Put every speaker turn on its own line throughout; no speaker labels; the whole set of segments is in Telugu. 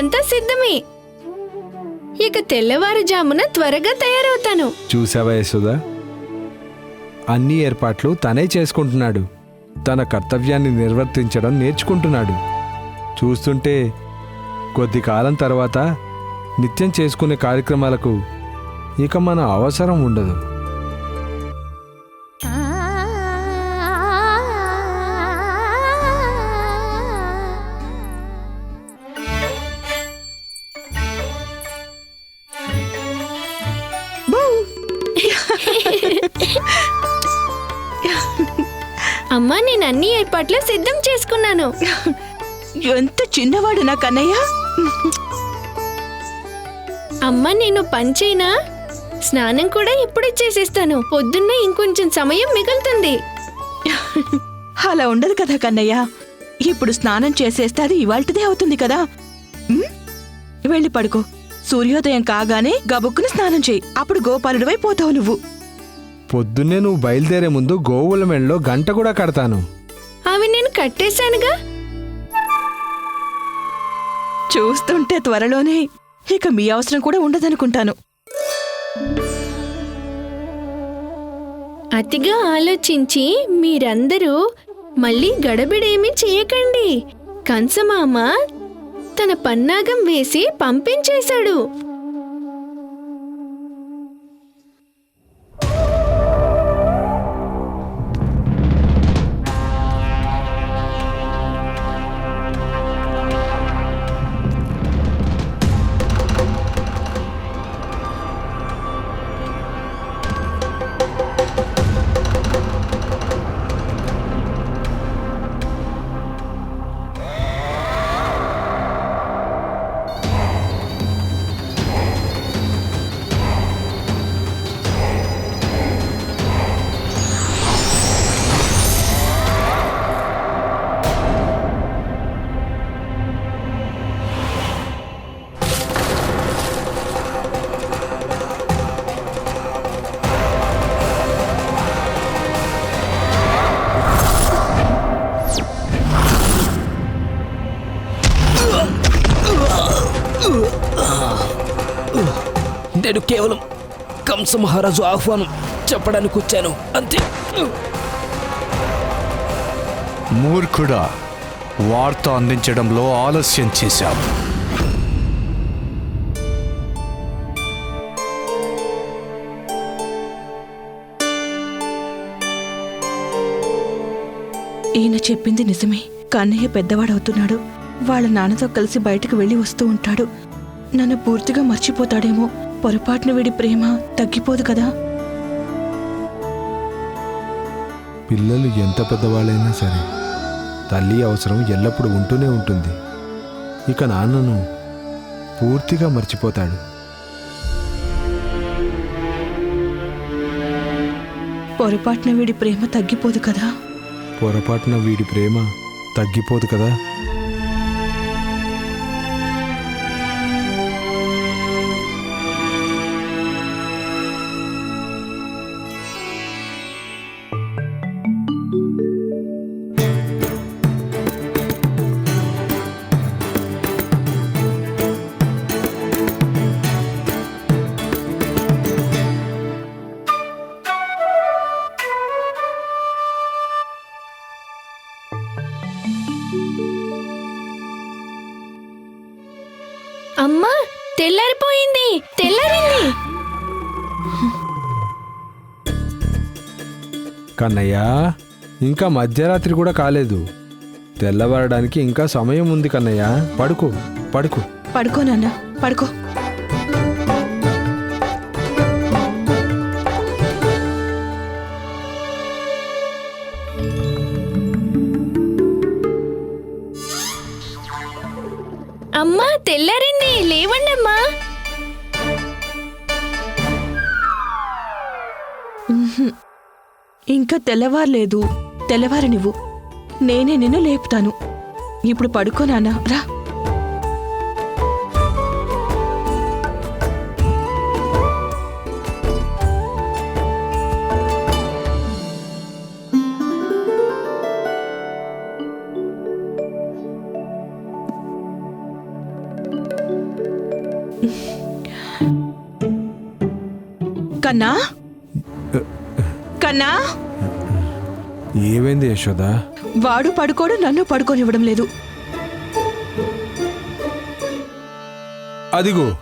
ఇదంతా సిద్ధమే. ఇక తెల్లవారుజామున త్వరగా తయారవుతాను.
చూసావా యశోదా? అన్ని ఏర్పాట్లు తనే చేసుకుంటున్నాడు. తన కర్తవ్యాన్ని నిర్వర్తించడం నేర్చుకుంటున్నాడు. చూస్తుంటే కొద్ది కాలం తర్వాత నిత్యం చేసుకునే కార్యక్రమాలకు ఇక మన అవసరం ఉండదు.
ఏర్పాట్లు సిద్ధం చేసుకున్నాను.
ఎంత చిన్నవాడు నా కన్నయ్య?
అమ్మా నేను పంచైనా స్నానం కూడా ఇప్పుడే చేసేస్తాను. పొద్దున్నే ఇంకొంచెం సమయం మిగులుతుంది.
అలా ఉండదు కదా కన్నయ్య. ఇప్పుడు స్నానం చేసేస్తే అది ఇవాల్టిదే అవుతుంది కదా. ఉమ్? వెళ్ళి పడుకో. సూర్యోదయం కాగానే గబుక్కున స్నానం చేయి. అప్పుడు గోపాలుడివై పోతావు నువ్వు.
పొద్దున్నే నువ్వు బయలుదేరే ముందు గోవుల మెడలో గంట కూడా కడతాను.
అవి నేను కట్టేశానుగా.
చూస్తుంటే త్వరలోనే ఇక మీ అవసరం కూడా ఉండదనుకుంటాను.
అతిగా ఆలోచించి మీరందరూ మళ్ళీ గడబిడేమీ చేయకండి. కంసమామ తన పన్నాగం వేసి పంపించేశాడు.
నేను కేవలం కంస మహారాజు ఆహ్వానం చెప్పడానికి వచ్చాను అంతే.
మూర్ఖుడా వార్త అందించడంలో ఆలస్యం చేశావు.
ఈయన చెప్పింది నిజమే కన్నయ్య పెద్దవాడవుతున్నాడు. వాళ్ళ నాన్నతో కలిసి బయటకు వెళ్ళి వస్తూ ఉంటాడు. నన్ను పూర్తిగా మర్చిపోతాడేమో. పొరపాటున వీడి ప్రేమ తగ్గిపోదు కదా.
పిల్లలు ఎంత పెద్దవాళ్ళైనా సరే తల్లి అవసరం ఎల్లప్పుడూ ఉంటూనే ఉంటుంది. ఇక నాన్నను పూర్తిగా మర్చిపోతాడు.
పొరపాటున వీడి ప్రేమ తగ్గిపోదు కదా.
పొరపాటున వీడి ప్రేమ తగ్గిపోదు కదా.
తెల్లారిపోయింది తెల్లారింది.
కన్నయ్య ఇంకా మధ్యరాత్రి కూడా కాలేదు. తెల్లవారడానికి ఇంకా సమయం ఉంది కన్నయ్య. పడుకో పడుకో.
పడుకో నాన్న పడుకో. తెల్లవారలేదు. తెల్లవారనివ్వు. నేనే నిన్ను లేపుతాను. ఇప్పుడు పడుకోనాన్నా రా. కన్నా? కన్నా?
ఏమైంది యశోద?
వాడు పడుకోడు నన్ను పడుకోనివ్వడం లేదు.
అదిగో.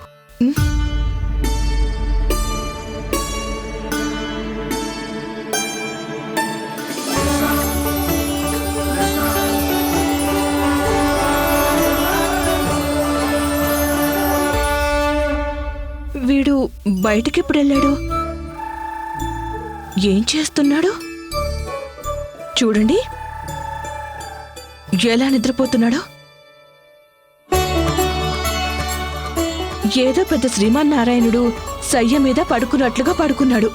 వీడు బయటికి ఎప్పుడు వెళ్ళాడు? ఏం చేస్తున్నాడు? చూడండి. ఎలా నిద్రపోతున్నాడో. ఏదో పెద్ద శ్రీమాన్ నారాయణుడు సయ్య మీద పడుకున్నట్లుగా పడుకున్నాడు.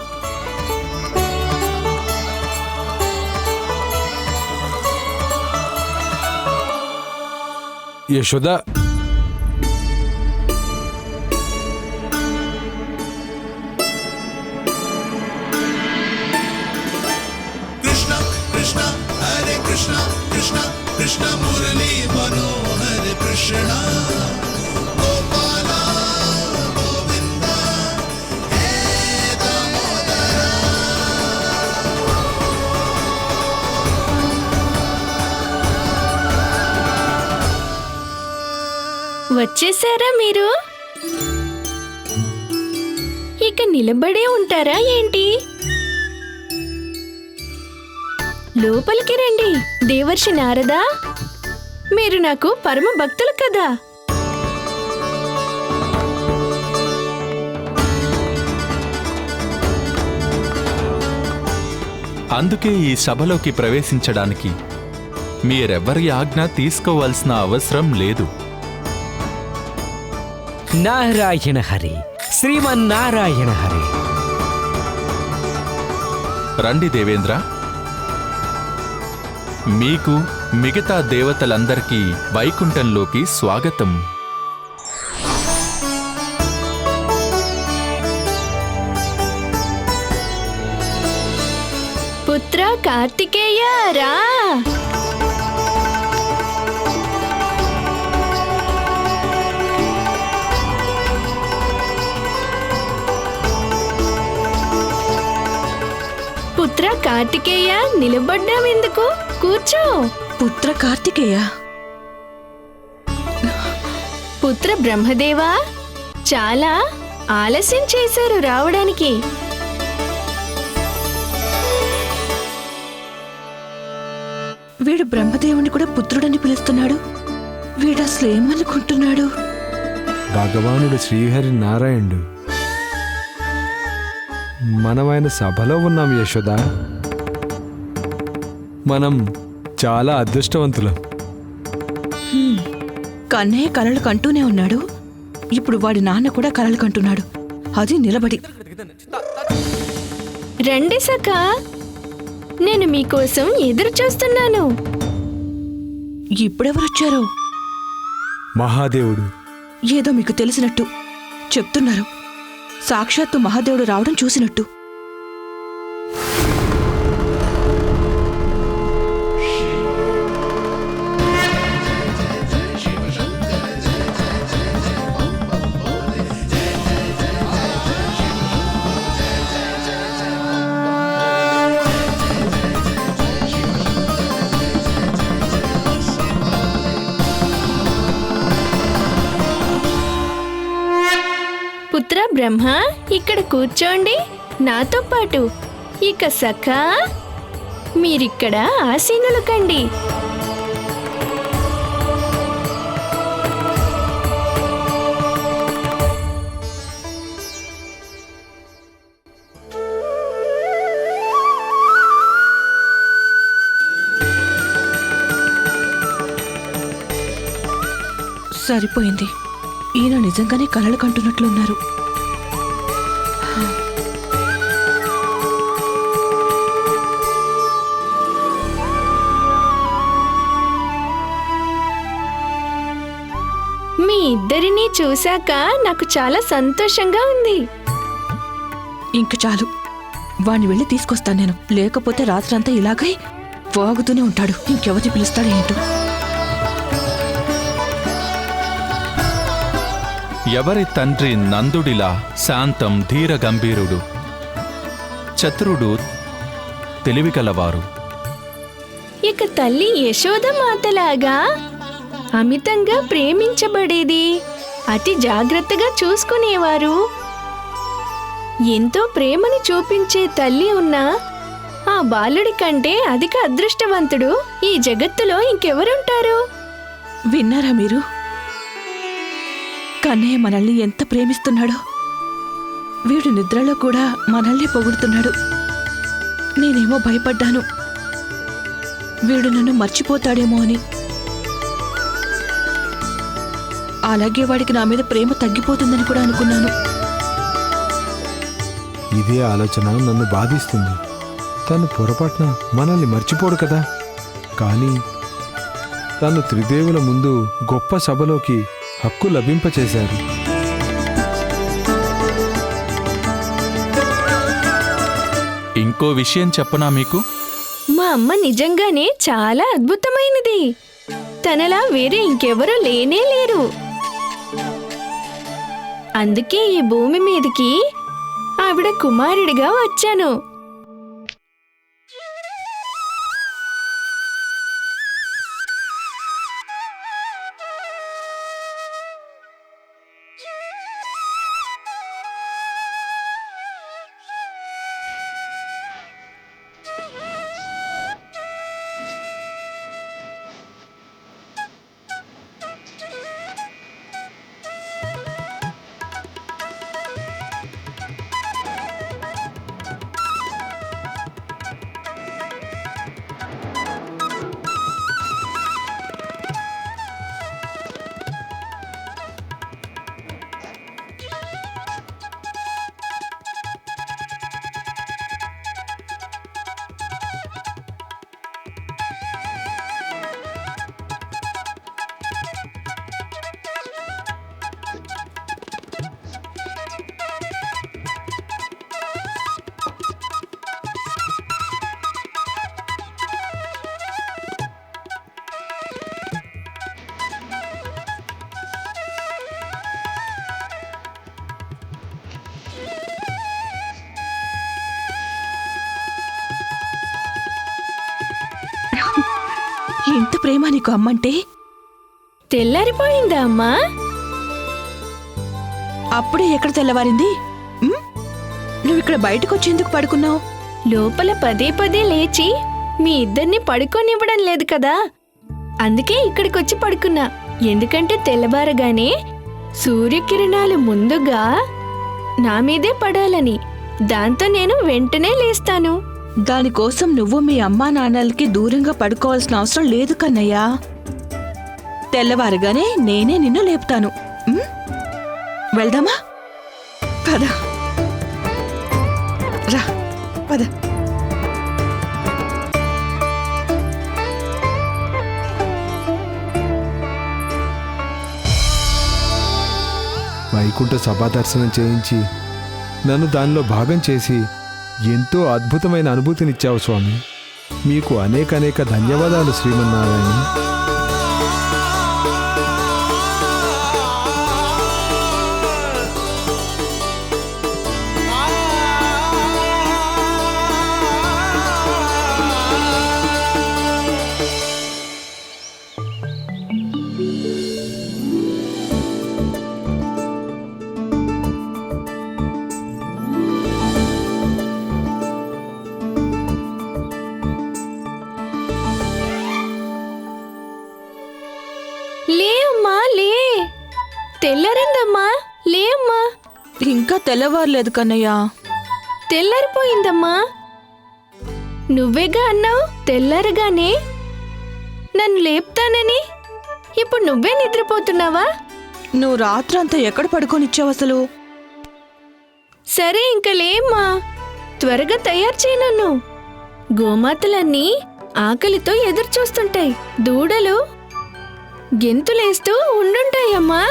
యశోద
వచ్చేసారా మీరు? ఇక నిలబడే ఉంటారా ఏంటి? లోపలికి రండి దేవర్షి నారదా. మీరు నాకు పరమ భక్తులు కదా.
అందుకే ఈ సభలోకి ప్రవేశించడానికి మీరెవ్వరి ఆజ్ఞ తీసుకోవాల్సిన అవసరం లేదు.
నారాయణ హరి. శ్రీమన్నారాయణ హరి.
రండి దేవేంద్ర. మీకు మిగతా దేవతలందరికీ వైకుంఠంలోకి స్వాగతం.
పుత్ర కార్తికేయ రా. కార్తికేయ నిలబడ్డావెందుకు కూర్చో.
పుత్ర కార్తికేయ?
పుత్ర బ్రహ్మదేవా చాలా ఆలస్యం చేశారు రావడానికి.
వీడు బ్రహ్మదేవుని కూడా పుత్రుడని పిలుస్తున్నాడు. వీడు అసలు ఏమనుకుంటున్నాడు?
భగవానుడు శ్రీహరి నారాయణుడు. మనమైన సభలో ఉన్నాం యశోద. మనం చాలా అదృష్టవంతులం.
కన్నయ్య కలలు కంటూనే ఉన్నాడు. ఇప్పుడు వాడి నాన్న కూడా కలలు కంటున్నాడు. అది నిలబడి.
రండి సఖా. నేను మీకోసం ఎదురు చూస్తున్నాను.
ఇప్పుడెవరొచ్చారు?
మహాదేవుడు.
ఏదో మీకు తెలిసినట్టు చెప్తున్నారు. సాక్షాత్తు మహాదేవుడు రావడం చూసినట్టు.
బ్రహ్మ ఇక్కడ కూర్చోండి. నాతో పాటు ఇక సఖా మీరిక్కడ ఆసీనులు కండి.
సరిపోయింది. ఈయన నిజంగానే కలలు కంటున్నట్లున్నారు.
చూశాక నాకు చాలా సంతోషంగా ఉంది.
ఇంక చాలు. వాణ్ణి వెళ్ళి తీసుకొస్తాను నేను. లేకపోతే రాత్రంతా ఇలాగే వాగుతూనే ఉంటాడు. ఇంకెవరిని పిలుస్తాడు ఏంటో.
ఎవరి తండ్రి నందుడిలా శాంతం ధీర గంభీరుడు? చతురుడు తెలివిగలవారు.
ఇక తల్లి యశోద మాతలాగా అమితంగా ప్రేమించబడేది? అతి జాగ్రత్తగా చూసుకునేవారు. ఎంతో ప్రేమని చూపించే తల్లి ఉన్న ఆ బాలుడి కంటే అధిక అదృష్టవంతుడు ఈ జగత్తులో ఇంకెవరుంటారు?
విన్నారా మీరు? కన్నయ్య మనల్ని ఎంత ప్రేమిస్తున్నాడో? వీడు నిద్రలో కూడా మనల్ని పొగుడుతున్నాడు. నేనేమో భయపడ్డాను. వీడు నన్ను మర్చిపోతాడేమో అని అలాగే వాడికి నా మీద ప్రేమ తగ్గిపోతుందని కూడా అనుకున్నాను.
ఇదే ఆలోచన నన్ను బాధిస్తుంది. తను పొరపాటున మనల్ని మర్చిపోడు కదా. కానీ తను త్రిదేవుల ముందు గొప్ప సభలోకి హక్కు లభింపచేశారు
ఇంకో విషయం చెప్పనా మీకు?
మా అమ్మ నిజంగానే చాలా అద్భుతమైనది. తనలా వేరే ఇంకెవరూ లేనే లేరు. అందుకే ఈ భూమి మీదకి ఆవిడ కుమారుడిగా వచ్చాను.
ప్రేమ నీకు అమ్మంటే?
తెల్లారిపోయిందా అమ్మా?
అప్పుడే ఎక్కడ తెల్లవారింది? ఉమ్? నువ్వు ఇక్కడ బయటకు వచ్చి ఎందుకు పడుకున్నావు?
లోపల పదే పదే లేచి మీ ఇద్దరిని పడుకోనివ్వడం లేదు కదా. అందుకే ఇక్కడికొచ్చి పడుకున్నా. ఎందుకంటే తెల్లబారగానే సూర్యకిరణాలు ముందుగా నా మీదే పడాలని. దాంతో నేను వెంటనే లేస్తాను.
దానికోసం నువ్వు మీ అమ్మా నాన్నలకి దూరంగా పడుకోవాల్సిన అవసరం లేదు కన్నయ్యా. తెల్లవారుగానే నేనే నిన్ను లేపుతాను. ఉమ్? వెళ్దామా? పద. రా పద.
వైకుంఠ సభా దర్శనం చేయించి నన్ను దానిలో భాగం చేసి ఎంతో అద్భుతమైన అనుభూతినిచ్చావు స్వామి. మీకు అనేక అనేక ధన్యవాదాలు శ్రీమన్నారాయణ.
లే అమ్మా లే. తెల్లరిందమ్మా లే అమ్మా
ఇంకా తెల్లవారలేదు కన్నయ్యా.
తెల్లారిపోయిందమ్మా. నువ్వేగా అన్నావు? తెల్లారగానే. నన్ను లేపుతానని? ఇప్పుడు నువ్వే నిద్రపోతున్నావా?
నువ్వు రాత్రంతా ఎక్కడ పడుకొనిచ్చావు అసలు?
సరే ఇంక లేమ్మా. త్వరగా తయారు చేయి నన్ను. గోమాతలన్నీ ఆకలితో ఎదురు చూస్తుంటాయి దూడలు. గెంతులేస్తూ ఉండుంటాయమ్మా.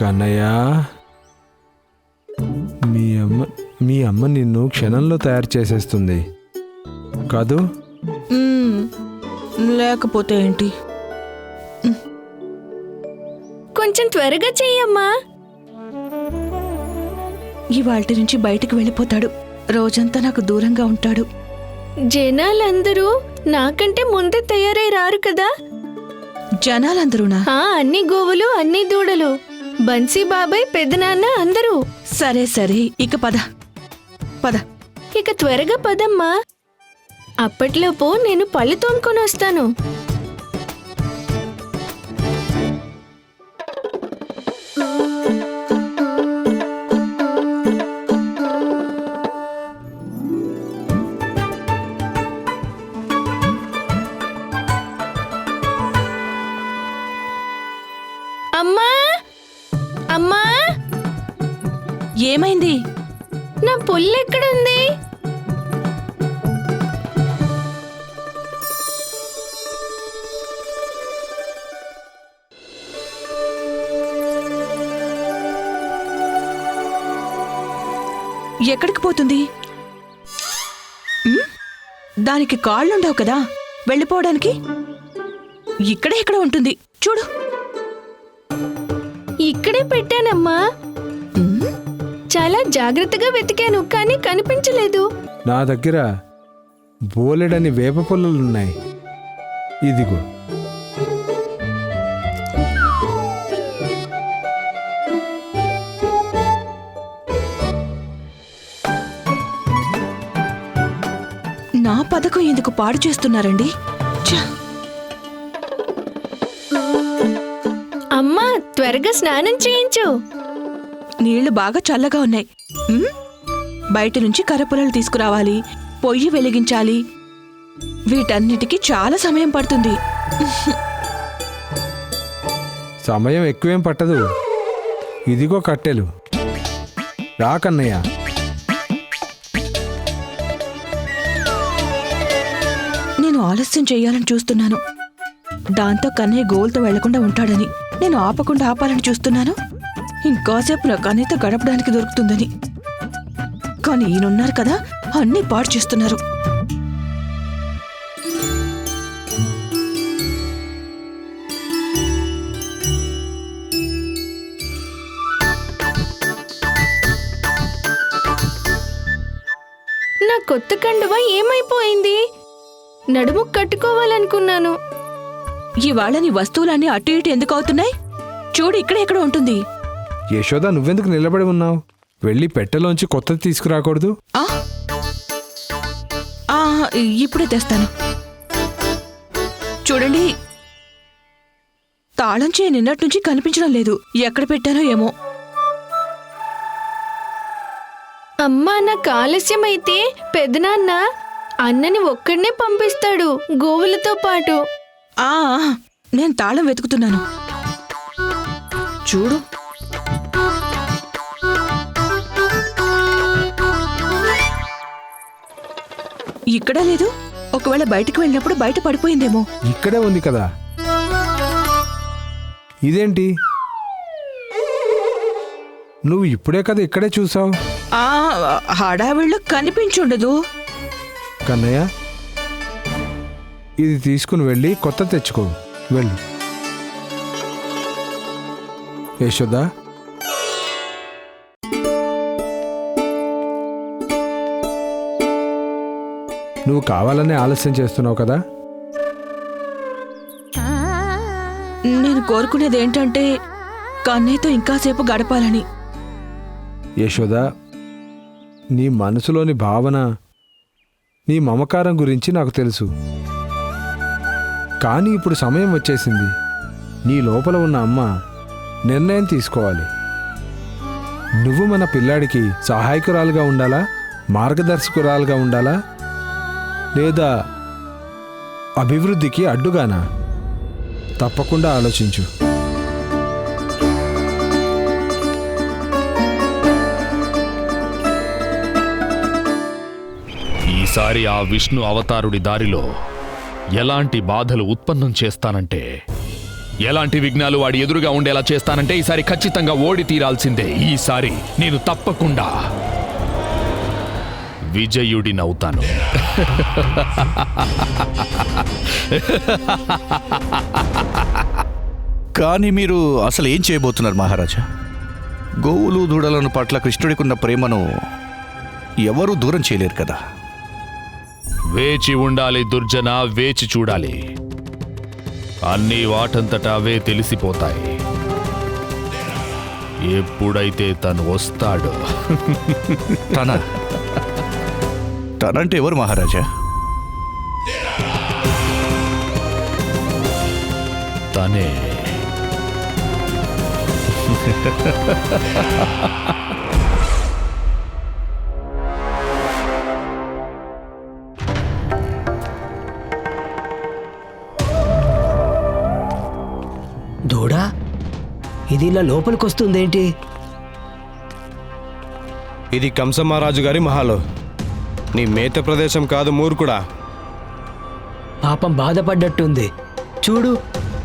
కన్నయ్య మీ అమ్మ మీ అమ్మ నిన్ను క్షణంలో తయారు చేసేస్తుంది. కాదు?
లేకపోతే ఏంటి.
కొంచెం త్వరగా చెయ్యమ్మా.
ఇవాల్టి నుంచి బయటికి వెళ్ళిపోతాడు. రోజంతా నాకు దూరంగా ఉంటాడు.
జనాలందరూ నాకంటే ముందే తయారై రారు కదా.
జనాలందరూనా?
ఆ అన్ని గోవులు అన్ని దూడలు. బన్సీ బాబాయ్ పెదనాన్న అందరూ.
సరే సరే. ఇక పద. పద.
ఇక త్వరగా పదమ్మా. అప్పట్లోపు నేను పళ్ళు తోముకొని వస్తాను. అమ్మా!
ఏమైంది?
నా పుల్లు ఎక్కడుంది?
ఎక్కడికి పోతుంది? దానికి కాళ్ళుండవు కదా? వెళ్ళిపోవడానికి? ఇక్కడే ఎక్కడ ఉంటుంది. చూడు.
ఇక్కడే పెట్టానమ్మా. చాలా జాగ్రత్తగా వెతికాను కానీ కనిపించలేదు.
నా దగ్గర బోలెడని వేప పుల్లలున్నాయి. ఇదిగో.
నా పథకం ఎందుకు పాడు చేస్తున్నారండి?
త్వరగా స్నానం చేయించు.
నీళ్ళు బాగా చల్లగా ఉన్నాయి. ఉమ్? బయట నుంచి కర్రపుల్లలు తీసుకురావాలి. పొయ్యి వెలిగించాలి. వీటన్నిటికీ చాలా సమయం పడుతుంది.
సమయం ఎక్కువేం పట్టదు. ఇదిగో కట్టెలు. రా కన్నయ్య.
నేను ఆలస్యం చేయాలని చూస్తున్నాను. దాంతో కన్నయ్య గోల్తో వెళ్ళకుండా ఉంటాడని. నేను ఆపకుండా ఆపాలని చూస్తున్నాను? ఇంకాసేపు నా కన్నయ్యతో గడపడానికి దొరుకుతుందని. కానీ ఈయనున్నారు కదా అన్నీ పాడు చేస్తున్నారు.
నా కొత్త కండువ ఏమైపోయింది? నడుము కట్టుకోవాలనుకున్నాను.
ఇవాళ నీ వస్తువులన్నీ అటు ఇటు ఎందుకు అవుతున్నాయి? చూడు ఇక్కడ ఎక్కడ ఉంటుంది.
యశోద నువ్వెందుకు నిలబడి ఉన్నావు? వెళ్ళి పెట్టెలోంచి కొత్తది తీసుకురాకూడదు?
ఆ? ఆ, ఇప్పుడే తెస్తాను. చూడండి. తాళం చేయి నిన్నటి నుంచి కనిపించడం లేదు. ఎక్కడ పెట్టానో ఏమో.
అమ్మా నాకు ఆలస్యమైతే పెదనాన్న అన్నని ఒక్కడనే పంపిస్తాడు గోవులతో పాటు.
ఆ నేను తాళం వెతుకుతున్నాను. చూడు. ఇక్కడ లేదు? ఒకవేళ బయటికి వెళ్ళినప్పుడు బయట పడిపోయిందేమో.
ఇక్కడే ఉంది కదా. ఇదేంటి? నువ్వు ఇప్పుడే కదా ఇక్కడే చూసావు?
ఆ హడావిళ్ళు కనిపించుండదు.
కన్నయ్య? ఇది తీసుకుని వెళ్ళి కొత్త తెచ్చుకో. వెళ్ళు. యశోద. నువ్వు కావాలనే ఆలస్యం చేస్తున్నావు కదా?
నేను కోరుకునేది ఏంటంటే కన్నయ్యతో ఇంకాసేపు గడపాలని.
యశోద నీ మనసులోని భావన నీ మమకారం గురించి నాకు తెలుసు. కానీ ఇప్పుడు సమయం వచ్చేసింది. నీ లోపల ఉన్న అమ్మ నిర్ణయం తీసుకోవాలి. నువ్వు మన పిల్లాడికి సహాయకురాలుగా ఉండాలా? మార్గదర్శకురాలుగా ఉండాలా? లేదా అభివృద్ధికి అడ్డుగానా? తప్పకుండా ఆలోచించు.
ఈసారి ఆ విష్ణు అవతారుడి దారిలో ఎలాంటి బాధలు ఉత్పన్నం చేస్తానంటే ఎలాంటి విఘ్నాలు వాడి ఎదురుగా ఉండేలా చేస్తానంటే ఈసారి ఖచ్చితంగా ఓడి తీరాల్సిందే. ఈసారి నేను తప్పకుండా విజయుడినవుతాను.
కానీ మీరు అసలు ఏం చేయబోతున్నారు మహారాజా? గోవులు దూడలను పట్ల కృష్ణుడికున్న ప్రేమను ఎవరూ దూరం చేయలేరు కదా?
వేచి ఉండాలి దుర్జన వేచి చూడాలి. అన్నీ వాటంతట అవే తెలిసిపోతాయి. ఎప్పుడైతే తను వస్తాడో.
తన. తనంటే ఎవరు మహారాజా?
తనే.
ఇది ఇలా లోపలికొస్తుందేంటి?
ఇది కంసమహారాజు గారి మహాలు. నీ మేత ప్రదేశం కాదు మూర్ఖుడా.
పాపం బాధపడ్డట్టుంది. చూడు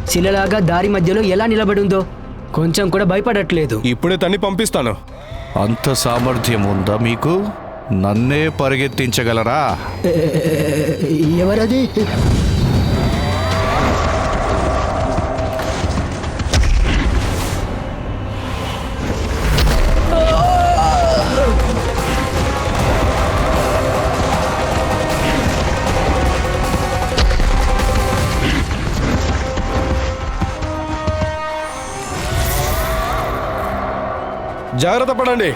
శిలలాగా దారి మధ్యలో ఎలా నిలబడుందో. కొంచెం కూడా భయపడట్లేదు.
ఇప్పుడే తన్ని పంపిస్తాను.
అంత సామర్థ్యం ఉందా మీకు? నన్నే పరిగెత్తించగలరా?
ఎవరది?
జాగ్రత్త పడండి.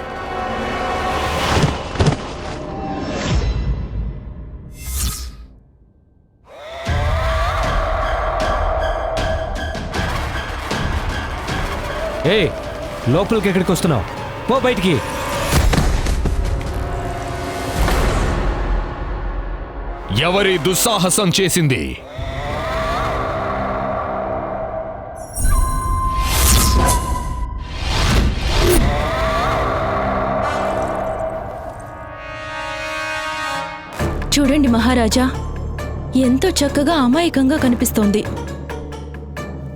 ఏ లోపలికి ఎక్కడికి వస్తున్నావు? పో బయటికి.
ఎవరి దుస్సాహసం చేసింది?
రాజా ఎంతో చక్కగా అమాయకంగా కనిపిస్తోంది.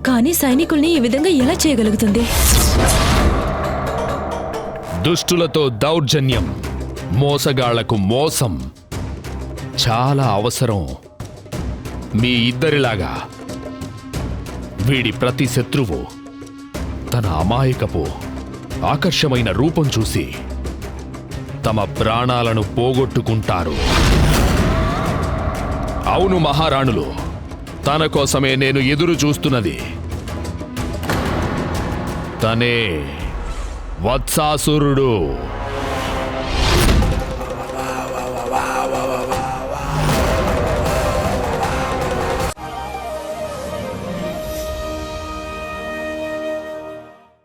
కానీ సైనికుల్ని ఈ విధంగా ఎలా చేయగలుగుతుంది?
దుష్టులతో దౌర్జన్యం మోసగాళ్ళకు మోసం చాలా అవసరం మీ ఇద్దరిలాగా. వీడి ప్రతి శత్రువు తన అమాయకపు ఆకర్షమైన రూపం చూసి తమ ప్రాణాలను పోగొట్టుకుంటారు. అవును మహారాణులు. తన కోసమే నేను ఎదురు చూస్తున్నది. తనే వత్సాసురుడు.